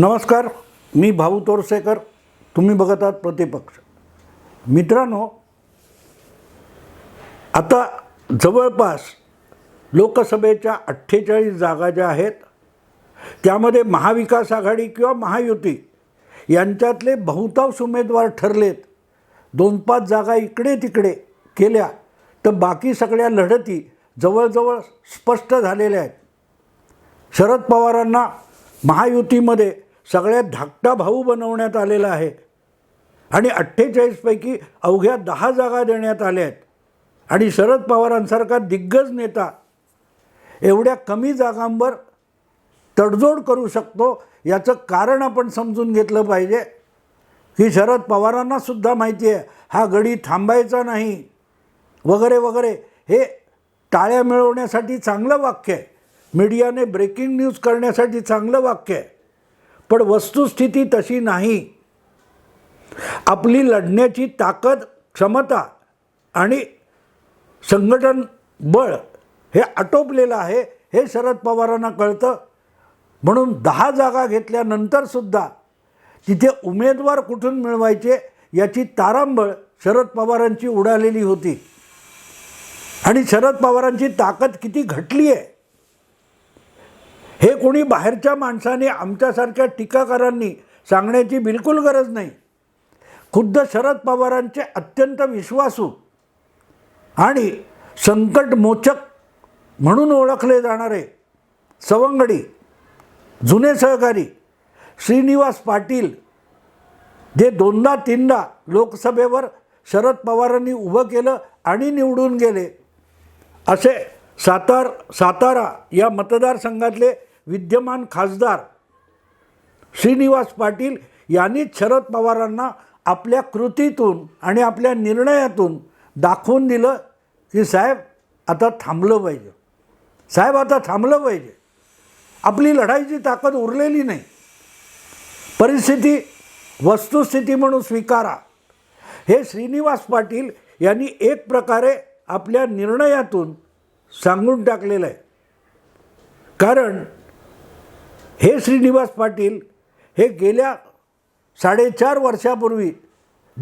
नमस्कार मी भाऊ तोरसेकर. तुम्ही बघत आहात प्रतिपक्ष. मित्रांनो आता जवळपास लोकसभेच्या अठ्ठेचाळीस जागा ज्या आहेत त्यामध्ये महाविकास आघाडी किंवा महायुती यांच्यातले बहुतांश उमेदवार ठरलेत. दोन पाच जागा इकडे तिकडे केल्या तर बाकी सगळ्या लढती जवळजवळ स्पष्ट झालेल्या आहेत. शरद पवारांना महायुतीमध्ये सगळ्यात धाकटा भाऊ बनवण्यात आलेला आहे. आणि अठ्ठेचाळीसपैकी अवघ्या दहा जागा देण्यात आल्या आहेत. आणि शरद पवारांसारखा दिग्गज नेता एवढ्या कमी जागांवर तडजोड करू शकतो याचं कारण आपण समजून घेतलं पाहिजे. की शरद पवारांना सुद्धा माहिती आहे हा गडी थांबायचा नाही. वगैरे वगैरे. हे टाळ्या मिळवण्यासाठी चांगलं वाक्य आहे. मीडियाने ब्रेकिंग न्यूज करण्यासाठी चांगलं वाक्य आहे. पण वस्तुस्थिती तशी नाही. आपली लढण्याची ताकद क्षमता आणि संघटन बळ हे आटोपलेलं आहे हे शरद पवारांना कळतं. म्हणून दहा जागा घेतल्यानंतरसुद्धा तिथे उमेदवार कुठून मिळवायचे याची तारांबळ शरद पवारांची उडालेली होती. आणि शरद पवारांची ताकद किती घटली आहे हे कोणी बाहेरच्या माणसाने आमच्यासारख्या टीकाकारांनी सांगण्याची बिलकुल गरज नाही. खुद्द शरद पवारांचे अत्यंत विश्वासू आणि संकटमोचक म्हणून ओळखले जाणारे सवंगडी जुने सहकारी श्रीनिवास पाटील जे दोनदा तीनदा लोकसभेवर शरद पवारांनी उभं केलं आणि निवडून गेले. असे सातार सातारा या मतदारसंघातले विद्यमान खासदार श्रीनिवास पाटील यांनीच शरद पवारांना आपल्या कृतीतून आणि आपल्या निर्णयातून दाखवून दिलं की साहेब आता थांबलं पाहिजे. साहेब आता थांबलं पाहिजे. आपली लढाईची ताकद उरलेली नाही. परिस्थिती वस्तुस्थिती म्हणून स्वीकारा. हे श्रीनिवास पाटील यांनी एक प्रकारे आपल्या निर्णयातून सांगून टाकलेलं आहे. कारण हे श्रीनिवास पाटील हे गेल्या साडेचार वर्षापूर्वी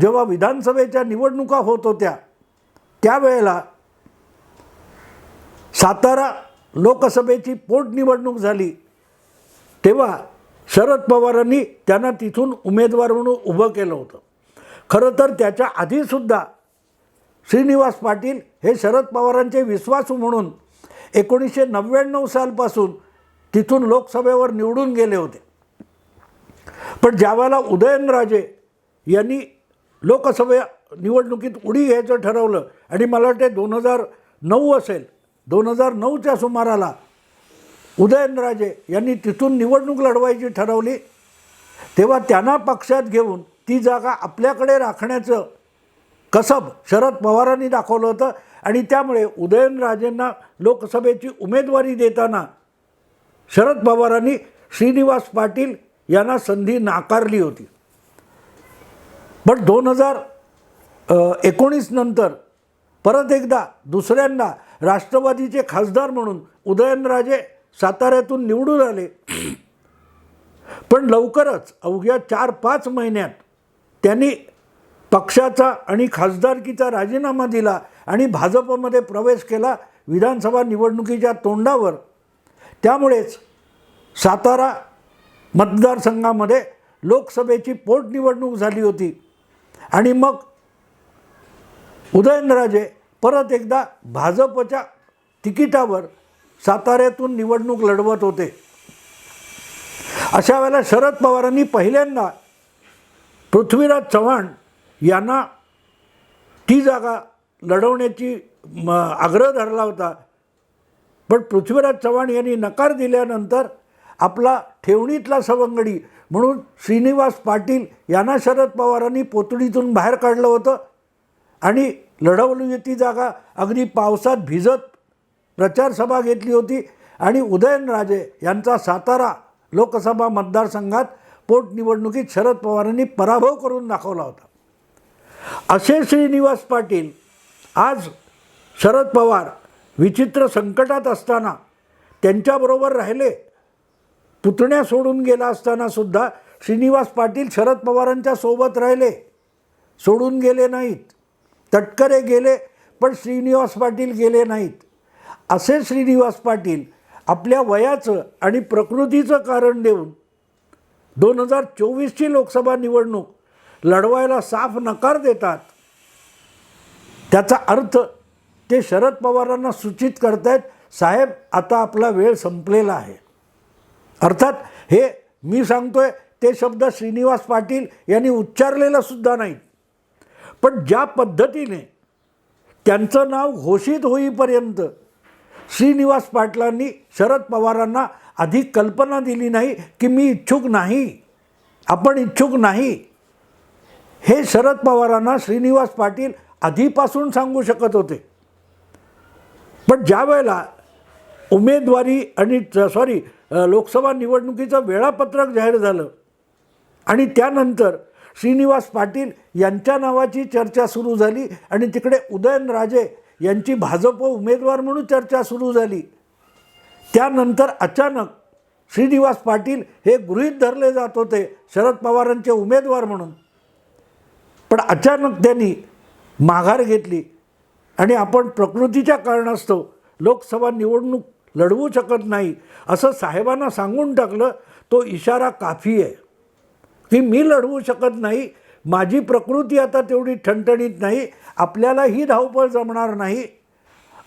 जेव्हा विधानसभेच्या निवडणुका होत होत्या त्यावेळेला सातारा लोकसभेची पोटनिवडणूक झाली. तेव्हा शरद पवारांनी त्यांना तिथून उमेदवार म्हणून उभं केलं होतं. खरं तर त्याच्या आधीसुद्धा श्रीनिवास पाटील हे शरद पवारांचे विश्वासू म्हणून एकोणीसशे नव्याण्णव सालपासून तिथून लोकसभेवर निवडून गेले होते. पण ज्यावेळेला उदयनराजे यांनी लोकसभे निवडणुकीत उडी घ्यायचं ठरवलं आणि मला वाटते दोन हजार नऊ असेल दोन हजार नऊच्या सुमाराला उदयनराजे यांनी तिथून निवडणूक लढवायची ठरवली. तेव्हा त्यांना पक्षात घेऊन ती जागा आपल्याकडे राखण्याचं कसब शरद पवारांनी दाखवलं होतं आणि त्यामुळे उदयनराजेंना लोकसभेची उमेदवारी देताना शरद पवारांनी श्रीनिवास पाटील यांना संधी नाकारली होती. पण दोन हजार एकोणीस नंतर परत एकदा दुसऱ्यांदा राष्ट्रवादीचे खासदार म्हणून उदयनराजे साताऱ्यातून निवडून आले. पण लवकरच अवघ्या चार पाच महिन्यात त्यांनी पक्षाचा आणि खासदारकीचा राजीनामा दिला आणि भाजपमध्ये प्रवेश केला. विधानसभा निवडणुकीच्या तोंडावर त्यामुळेच सातारा मतदारसंघामध्ये लोकसभेची पोटनिवडणूक झाली होती. आणि मग उदयनराजे परत एकदा भाजपच्या तिकिटावर साताऱ्यातून निवडणूक लढवत होते. अशा वेळेला शरद पवारांनी पहिल्यांदा पृथ्वीराज चव्हाण यांना ती जागा लढवण्याची म आग्रह धरला होता. पण पृथ्वीराज चव्हाण यांनी नकार दिल्यानंतर आपला ठेवणीतला सवंगडी म्हणून श्रीनिवास पाटील यांना शरद पवारांनी पोतडीतून बाहेर काढलं होतं आणि लढवली होती जागा अगदी पावसात भिजत प्रचारसभा घेतली होती आणि उदयनराजे यांचा सातारा लोकसभा मतदारसंघात पोटनिवडणुकीत शरद पवारांनी पराभव करून दाखवला होता. असे श्रीनिवास पाटील आज शरद पवार विचित्र संकटात असताना त्यांच्याबरोबर राहिले. पुतण्या सोडून गेला असताना सुद्धा श्रीनिवास पाटील शरद पवारांच्या सोबत राहिले. सोडून गेले नाहीत. तटकरे गेले पण श्रीनिवास पाटील गेले नाहीत. असे श्रीनिवास पाटील आपल्या वयाचं आणि प्रकृतीचं कारण देऊन दोन हजार चोवीसची लोकसभा निवडणूक लढवायला साफ नकार देतात. त्याचा अर्थ ते शरद पवारांना सूचित करतायत साहेब आता आपला वेळ संपलेला आहे. अर्थात हे मी सांगतोय ते शब्द श्रीनिवास पाटील यांनी उच्चारलेला सुद्धा नाहीत पण ज्या पद्धतीने त्यांचं नाव घोषित होईपर्यंत श्रीनिवास पाटलांनी शरद पवारांना अधिक कल्पना दिली नाही की मी इच्छुक नाही आपण इच्छुक नाही हे शरद पवारांना श्रीनिवास पाटील आधीपासून सांगू शकत होते. पण ज्या वेळेला उमेदवारी आणि सॉरी लोकसभा निवडणुकीचं वेळापत्रक जाहीर झालं आणि त्यानंतर श्रीनिवास पाटील यांच्या नावाची चर्चा सुरू झाली आणि तिकडे उदयनराजे यांची भाजप उमेदवार म्हणून चर्चा सुरू झाली. त्यानंतर अचानक श्रीनिवास पाटील हे गृहीत धरले जात होते शरद पवारांचे उमेदवार म्हणून. पण अचानक त्यांनी माघार घेतली. आणि आपण प्रकृतीच्या कारणास्तव लोकसभा निवडणूक लढवू शकत नाही असं साहेबांना सांगून टाकलं तो इशारा काफी आहे. की मी लढवू शकत नाही माझी प्रकृती आता तेवढी ठणठणीत नाही आपल्याला ही धावपळ जमणार नाही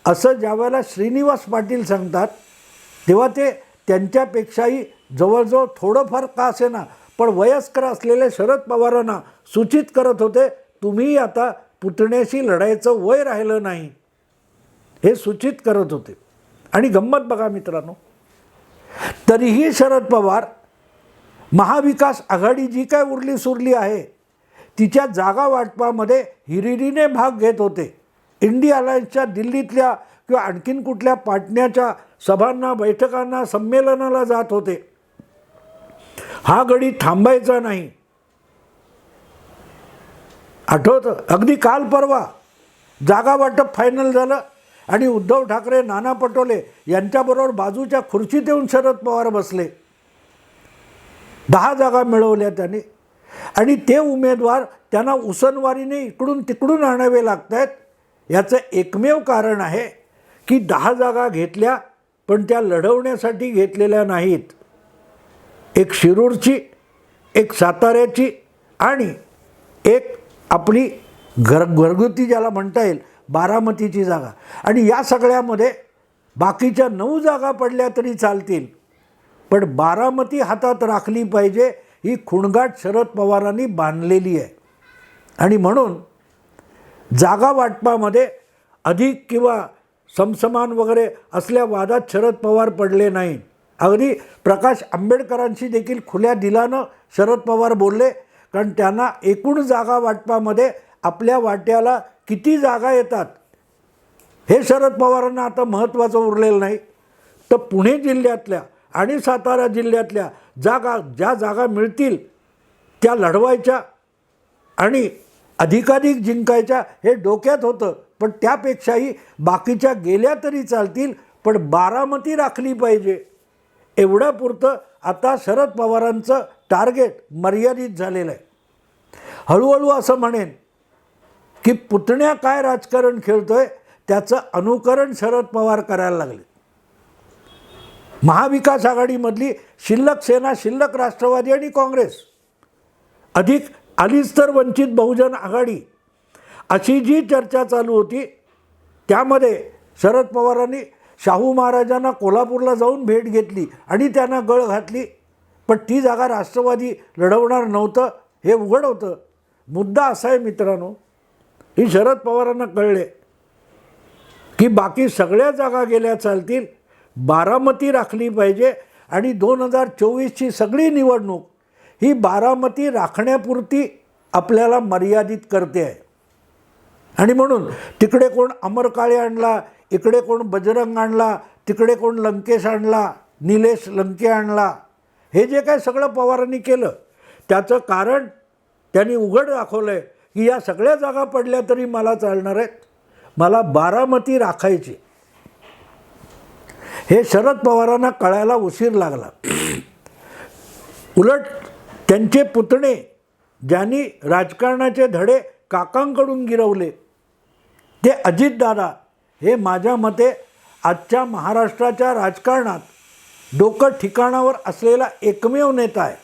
असं ज्यावेळेला श्रीनिवास पाटील सांगतात तेव्हा ते त्यांच्यापेक्षाही जवळजवळ थोडंफार का असेना पण वयस्कर असलेले शरद पवारांना सूचित करत होते तुम्ही आता पुतण्याशी लढायचं वय राहिलं नाही. हे सूचित करत होते. आणि गंमत बघा मित्रांनो. तरीही शरद पवार महाविकास आघाडी जी काय उरली सुरली आहे तिच्या जागा वाटपामध्ये हिरिरीने भाग घेत होते. इंडिया अलायन्सच्या दिल्लीतल्या किंवा आणखीन कुठल्या पाटण्याच्या सभांना बैठकांना संमेलनाला जात होते. हा गडी थांबायचा नाही. आठवतं? अगदी काल परवा जागा वाटप फायनल झालं आणि उद्धव ठाकरे नाना पटोले यांच्याबरोबर बाजूच्या खुर्चीत येऊन शरद पवार बसले. दहा जागा मिळवल्या त्याने. आणि ते उमेदवार त्यांना उसनवारीने इकडून तिकडून आणावे लागत आहेत याचं एकमेव कारण आहे की दहा जागा घेतल्या पण त्या लढवण्यासाठी घेतलेल्या नाहीत. एक शिरूरची एक साताऱ्याची आणि एक आपली घर घरगुती ज्याला म्हणता येईल बारामतीची जागा. आणि या सगळ्यामध्ये बाकीच्या नऊ जागा पडल्या तरी चालतील. पण बारामती हातात राखली पाहिजे ही खुणगाट शरद पवारांनी बांधलेली आहे. आणि म्हणून जागा वाटपामध्ये अधिक किंवा समसमान वगैरे असल्या वादात शरद पवार पडले नाही अगदी प्रकाश आंबेडकरांशी देखील खुल्या दिलानं शरद पवार बोलले कारण त्यांना एकूण जागा वाटपामध्ये आपल्या वाट्याला किती जागा येतात? हे शरद पवारांना आता महत्त्वाचं उरलेलं नाही. तर पुणे जिल्ह्यातल्या आणि सातारा जिल्ह्यातल्या जागा ज्या जागा मिळतील त्या लढवायच्या आणि अधिकाधिक जिंकायच्या हे डोक्यात होतं. पण त्यापेक्षाही बाकीच्या गेल्या तरी चालतील पण बारामती राखली पाहिजे. एवढ्यापुरतं आता शरद पवारांचं टार्गेट मर्यादित झालेलं आहे. हळूहळू असं म्हणेन की पुतण्या काय राजकारण खेळतोय त्याचं अनुकरण शरद पवार करायला लागले. महाविकास आघाडीमधली शिल्लक सेना शिल्लक राष्ट्रवादी आणि काँग्रेस. अधिक आलीच तर वंचित बहुजन आघाडी. अशी जी चर्चा चालू होती त्यामध्ये शरद पवारांनी शाहू महाराजांना कोल्हापूरला जाऊन भेट घेतली आणि त्यांना गळ घातली. पण ती जागा राष्ट्रवादी लढवणार नव्हतं हे उघड होतं. मुद्दा असा आहे मित्रांनो ही शरद पवारांना कळले की बाकी सगळ्या जागा गेल्या चालतील बारामती राखली पाहिजे आणि दोन हजार चोवीसची सगळी निवडणूक ही बारामती राखण्यापुरती आपल्याला मर्यादित करते आहे. आणि म्हणून तिकडे कोण अमर काळे आणला इकडे कोण बजरंग आणला तिकडे कोण लंकेश आणला निलेश लंके आणला हे जे काय सगळं पवारांनी केलं त्याचं कारण त्यांनी उघड दाखवलं आहे की या सगळ्या जागा पडल्या तरी मला चालणार आहेत. मला बारामती राखायची. हे शरद पवारांना कळायला उशीर लागला. उलट त्यांचे पुतणे ज्यांनी राजकारणाचे धडे काकांकडून गिरवले ते अजितदादा हे माझ्या मते आजच्या महाराष्ट्राच्या राजकारणात डोकं ठिकाणावर असलेला एकमेव नेता आहे.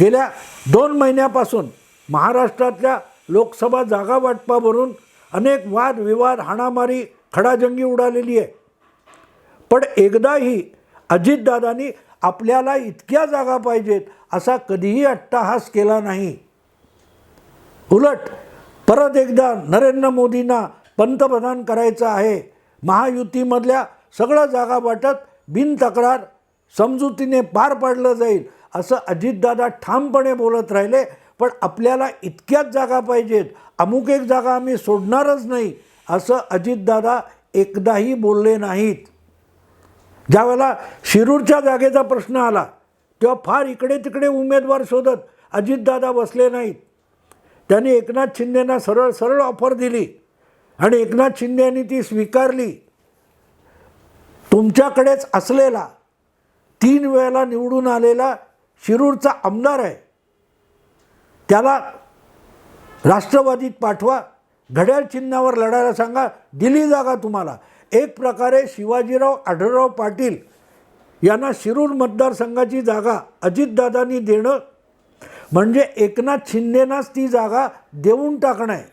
गेल्या दोन महिन्यापासून महाराष्ट्रातल्या लोकसभा जागा वाटपावरून अनेक वादविवाद हाणामारी खडाजंगी उडालेली आहे. पण एकदाही अजितदादांनी आपल्याला इतक्या जागा पाहिजेत असा कधीही अट्टाहास केला नाही. उलट परत एकदा नरेंद्र मोदींना पंतप्रधान करायचं आहे महायुतीमधल्या सगळं जागा वाटत बिनतक्रार समजुतीने पार पाडलं जाईल असं अजितदादा ठामपणे बोलत राहिले. पण आपल्याला इतक्याच जागा पाहिजेत अमुक एक जागा आम्ही सोडणारच नाही असं अजितदादा एकदाही बोलले नाहीत. ज्यावेळेला शिरूरच्या जागेचा प्रश्न आला तेव्हा फार इकडे तिकडे उमेदवार शोधत अजितदादा बसले नाहीत. त्यांनी एकनाथ शिंदेना सरळ सरळ ऑफर दिली आणि एकनाथ शिंदे यांनी ती स्वीकारली. तुमच्याकडेच असलेला तीन वेळेला निवडून आलेला शिरूरचा आमदार आहे. त्याला राष्ट्रवादीत पाठवा घड्याळ चिन्हावर लढायला सांगा दिली जागा तुम्हाला. एक प्रकारे शिवाजीराव आढळराव पाटील यांना शिरूर मतदारसंघाची जागा अजितदादांनी देणं म्हणजे एकनाथ शिंदेनाच ती जागा देऊन टाकणं आहे.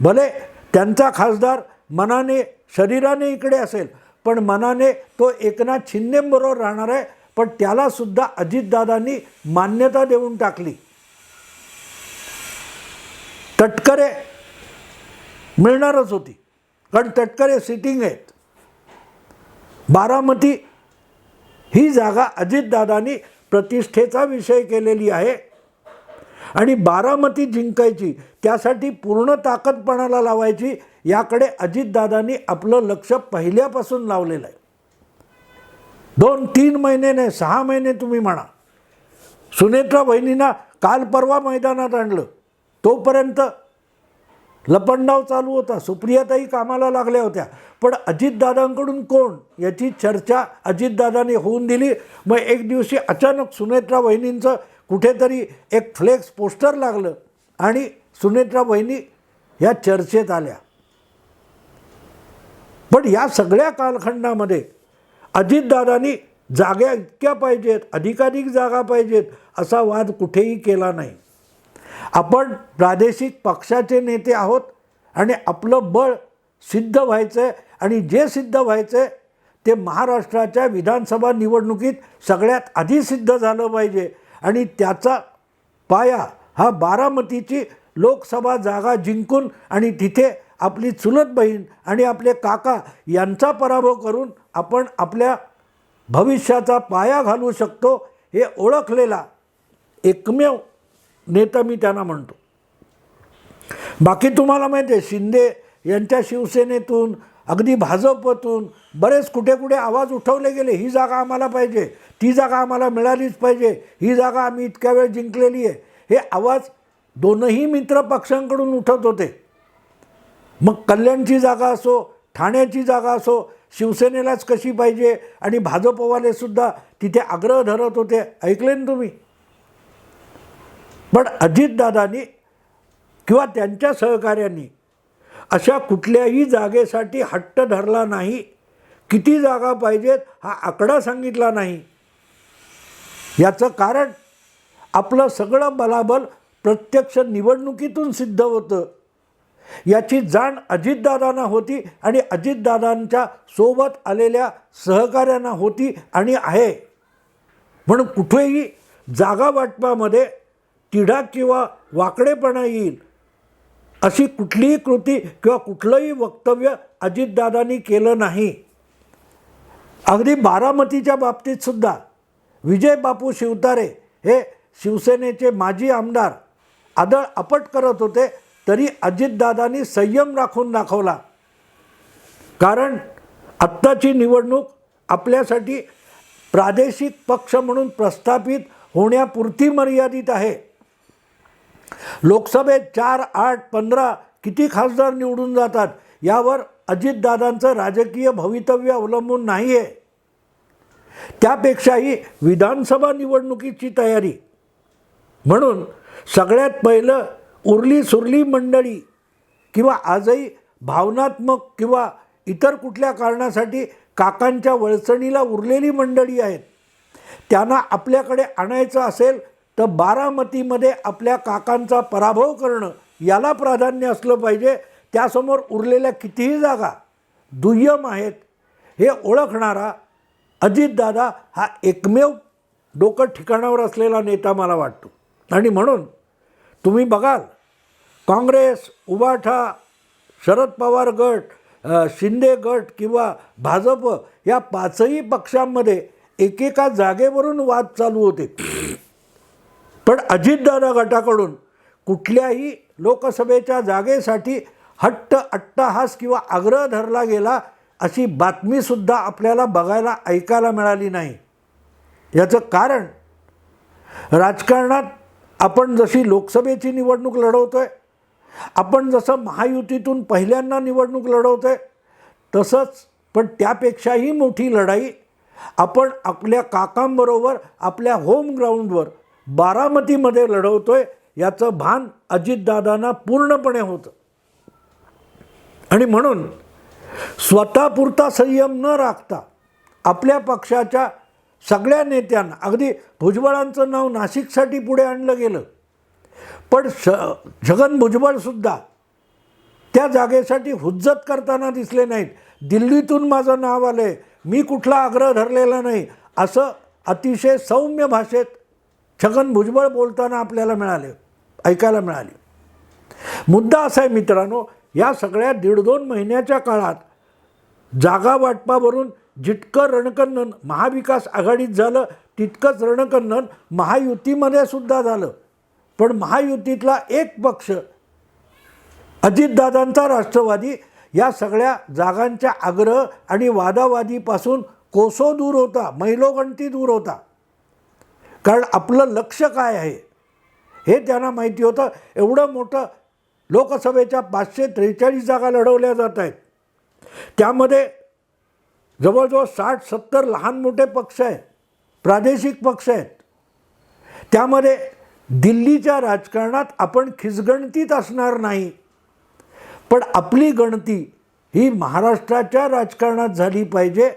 भले त्यांचा खासदार मनाने शरीराने इकडे असेल पण मनाने तो एकनाथ शिंदेबरोबर राहणार आहे. पण त्यालासुद्धा अजितदादांनी मान्यता देऊन टाकली. तटकरे मिळणारच होती. कारण तटकरे सिटिंग आहेत. बारामती ही जागा अजितदादांनी प्रतिष्ठेचा विषय केलेली आहे. आणि बारामती जिंकायची त्यासाठी पूर्ण ताकदपणाला लावायची याकडे अजितदादांनी आपलं लक्ष पहिल्यापासून लावलेलं आहे. दोन तीन महिने नाही सहा महिने तुम्ही म्हणा. सुनेत्रा बहिणींना काल परवा मैदानात आणलं. तोपर्यंत लपंडाव चालू होता. सुप्रियाताई कामाला लागल्या होत्या. पण अजितदादांकडून कोण? याची चर्चा अजितदादांनी होऊन दिली. मग एक दिवशी अचानक सुनेत्रा वहिनींचं कुठेतरी एक फ्लेक्स पोस्टर लागलं आणि सुनेत्रा वहिनी ह्या चर्चेत आल्या. पण या सगळ्या कालखंडामध्ये अजितदादांनी जागा इतक्या पाहिजेत अधिकाधिक जागा पाहिजेत असा वाद कुठेही केला नाही. आपण प्रादेशिक पक्षाचे नेते आहोत आणि आपलं बळ सिद्ध व्हायचं आहे आणि जे सिद्ध व्हायचं आहे ते महाराष्ट्राच्या विधानसभा निवडणुकीत सगळ्यात आधी सिद्ध झालं पाहिजे आणि त्याचा पाया हा बारामतीची लोकसभा जागा जिंकून आणि तिथे आपली चुलत बहीण आणि आपले काका यांचा पराभव करून आपण आपल्या भविष्याचा पाया घालू शकतो हे ओळखलेला एकमेव नेता मी त्यांना म्हणतो. बाकी तुम्हाला माहिती आहे शिंदे यांच्या शिवसेनेतून अगदी भाजपतून बरेच कुठे कुठे आवाज उठवले गेले ही जागा आम्हाला पाहिजे ती जागा आम्हाला मिळालीच पाहिजे ही जागा आम्ही इतक्या वेळ जिंकलेली आहे. हे आवाज दोनही मित्र पक्षांकडून उठत होते. मग कल्याणची जागा असो ठाण्याची जागा असो शिवसेनेलाच कशी पाहिजे? आणि भाजपवालेसुद्धा तिथे आग्रह धरत होते. ऐकले ना तुम्ही? पण अजितदादांनी किंवा त्यांच्या सहकाऱ्यांनी अशा कुठल्याही जागेसाठी हट्ट धरला नाही. किती जागा पाहिजेत हा आकडा सांगितला नाही. याचं कारण आपलं सगळं बलाबल प्रत्यक्ष निवडणुकीतून सिद्ध होतं. याची जाण अजितदादांना होती आणि अजितदादांच्या सोबत आलेल्या सहकाऱ्यांना होती आणि आहे. म्हणून कुठेही जागा वाटपामध्ये तिढा किंवा वाकडेपणा येईल अशी कुठलीही कृती किंवा कुठलंही वक्तव्य अजितदादांनी केलं नाही. अगदी बारामतीच्या बाबतीत सुद्धा विजय बापू शिवतारे हे शिवसेनेचे माजी आमदार आदळ अपट करत होते तरी अजितदादांनी संयम राखून दाखवला. कारण आत्ताची निवडणूक आपल्यासाठी प्रादेशिक पक्ष म्हणून प्रस्थापित होण्यापुरती मर्यादित आहे. लोकसभेत चार आठ पंधरा किती खासदार निवडून जातात यावर अजितदादांचं राजकीय भवितव्य अवलंबून नाही आहे त्यापेक्षाही विधानसभा निवडणुकीची तयारी. म्हणून सगळ्यात पहिलं उरली सुरली मंडळी किंवा आजही भावनात्मक किंवा इतर कुठल्या कारणासाठी काकांच्या वळचणीला उरलेली मंडळी आहेत त्यांना आपल्याकडे आणायचं असेल तर बारामतीमध्ये आपल्या काकांचा पराभव करणं याला प्राधान्य असलं पाहिजे. त्यासमोर उरलेल्या कितीही जागा दुय्यम आहेत. हे ओळखणारा अजितदादा हा एकमेव डोकं ठिकाणावर असलेला नेता मला वाटतो. आणि म्हणून तुम्ही बघाल. काँग्रेस उबाठा शरद पवार गट शिंदे गट किंवा भाजप या पाचही पक्षांमध्ये एकेका जागेवरून वाद चालू होते. पण अजितदादा गटाकडून कुठल्याही लोकसभेच्या जागेसाठी हट्ट अट्टहास किंवा आग्रह धरला गेला अशी बातमीसुद्धा आपल्याला बघायला ऐकायला मिळाली नाही. याचं कारण राजकारणात आपण जशी लोकसभेची निवडणूक लढवतो आहे आपण जसं महायुतीतून पहिल्यांदा निवडणूक लढवतो आहे तसंच पण त्यापेक्षाही मोठी लढाई आपण आपल्या काकांबरोबर आपल्या होम ग्राउंडवर बारामतीमध्ये आहे याचं भान अजितदादांना पूर्णपणे होतं. आणि म्हणून स्वतःपुरता संयम न राखता आपल्या पक्षाच्या सगळ्या नेत्यांना अगदी भुजबळांचं नाव नाशिकसाठी पुढे आणलं गेलं. पण श छगन भुजबळसुद्धा त्या जागेसाठी हुज्जत करताना दिसले नाहीत. दिल्लीतून माझं नाव आलं आहे मी कुठला आग्रह धरलेला नाही. असं अतिशय सौम्य भाषेत छगन भुजबळ बोलताना आपल्याला मिळाले ऐकायला मिळाले. मुद्दा असा आहे मित्रांनो या सगळ्या दीड दोन महिन्याच्या काळात जागा वाटपावरून जितकं रणकन्नन महाविकास आघाडीत झालं तितकंच रणकन्नन महायुतीमध्ये सुद्धा झालं. पण महायुतीतला एक पक्ष अजितदादांचा राष्ट्रवादी या सगळ्या जागांच्या आग्रह आणि वादावादीपासून कोसो दूर होता मैलोगणती दूर होता. कारण आपलं लक्ष काय आहे? हे त्यांना माहिती होतं. एवढं मोठं लोकसभेच्या पाचशे त्रेचाळीस जागा लढवल्या जात आहेत. त्यामध्ये जवळजवळ साठ सत्तर लहान मोठे पक्ष आहेत प्रादेशिक पक्ष आहेत. त्यामध्ये दिल्लीच्या राजकारणात आपण खिचगणतीत असणार नाही. पण आपली गणती ही महाराष्ट्राच्या राजकारणात झाली पाहिजे.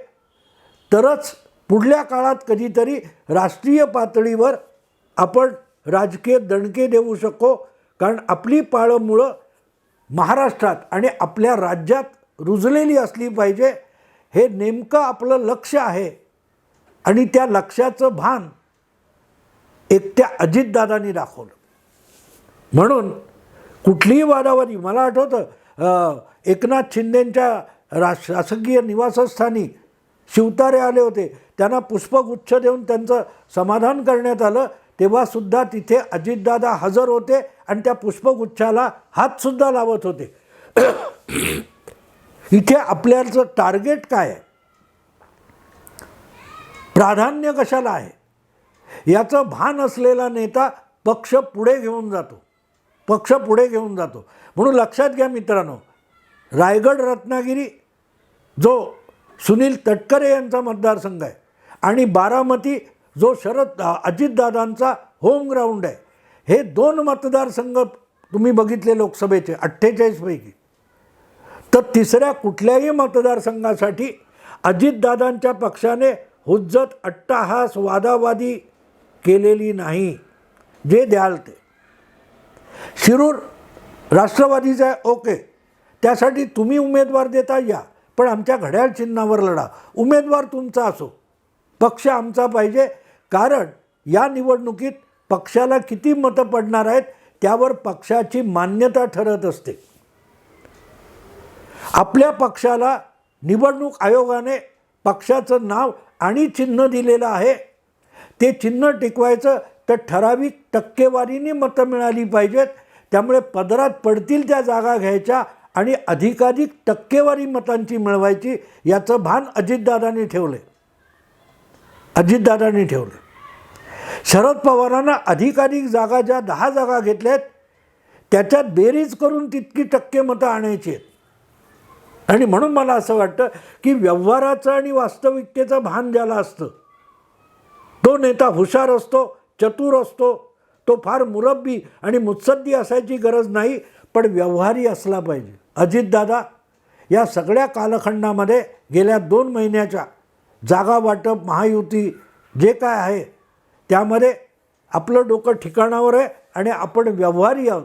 तरच पुढल्या काळात कधीतरी राष्ट्रीय पातळीवर आपण राजकीय दणके देऊ शकू. कारण आपली पाळंमुळं महाराष्ट्रात आणि आपल्या राज्यात रुजलेली असली पाहिजे. हे नेमकं आपलं लक्ष आहे. आणि त्या लक्षाचं भान एकट्या अजितदादांनी दाखवलं. म्हणून कुठलीही वादावादी मला आठवतं एकनाथ शिंदेंच्या रा शासकीय निवासस्थानी शिवतारे आले होते. त्यांना पुष्पगुच्छ देऊन त्यांचं समाधान करण्यात आलं. तेव्हासुद्धा तिथे अजितदादा हजर होते आणि त्या पुष्पगुच्छाला हातसुद्धा लावत होते. इथे आपल्याचं टार्गेट काय आहे? प्राधान्य कशाला आहे? याचं भान असलेला नेता पक्ष पुढे घेऊन जातो. पक्ष पुढे घेऊन जातो. म्हणून लक्षात घ्या मित्रांनो रायगड रत्नागिरी जो सुनील तटकरे यांचा मतदारसंघ आहे आणि बारामती जो शरद अजितदादांचा होम ग्राउंड आहे हे दोन मतदारसंघ तुम्ही बघितले लोकसभेचे अठ्ठेचाळीसपैकी तर तिसऱ्या कुठल्याही मतदारसंघासाठी अजितदादांच्या पक्षाने हुज्जत अट्टाहास वादावादी केलेली नाही. जे द्याल ते. शिरूर राष्ट्रवादीचा आहे ओके. त्यासाठी तुम्ही उमेदवार देता या. पण आमच्या घड्याळ चिन्हावर लढा. उमेदवार तुमचा असो. पक्ष आमचा पाहिजे. कारण या निवडणुकीत पक्षाला किती मतं पडणार आहेत त्यावर पक्षाची मान्यता ठरत असते. आपल्या पक्षाला निवडणूक आयोगाने पक्षाचं नाव आणि चिन्ह दिलेलं आहे. ते चिन्ह टिकवायचं तर ठराविक टक्केवारीने मतं मिळाली पाहिजेत. त्यामुळे पदरात पडतील त्या जागा घ्यायच्या आणि अधिकाधिक टक्केवारी मतांची मिळवायची याचं भान अजितदादांनी ठेवले अजितदादांनी ठेवलं शरद पवारांना अधिकाधिक जागा ज्या दहा जागा घेतल्यात त्याच्यात बेरीज करून तितकी टक्के मतं आणायची आहेत. आणि म्हणून मला असं वाटतं की व्यवहाराचं आणि वास्तविकतेचं भान ज्याला असतं तो नेता हुशार असतो चतुर असतो तो फार मुरब्बी आणि मुत्सद्दी असायची गरज नाही पण व्यवहारी असला पाहिजे. अजितदादा या सगळ्या कालखंडामध्ये गेल्या दोन महिन्याच्या जागा वाटप महायुती जे काय आहे त्यामध्ये आपलं डोकं ठिकाणावर आहे आणि आपण व्यवहारी आहोत.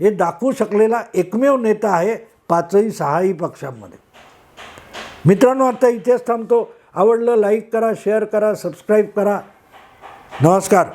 हे दाखवू शकलेला एकमेव नेता आहे पाचही सहाही पक्षांमध्ये. मित्रांनो आता इथेच थांबतो. आवडलं लाईक करा शेअर करा सबस्क्राईब करा. नमस्कार.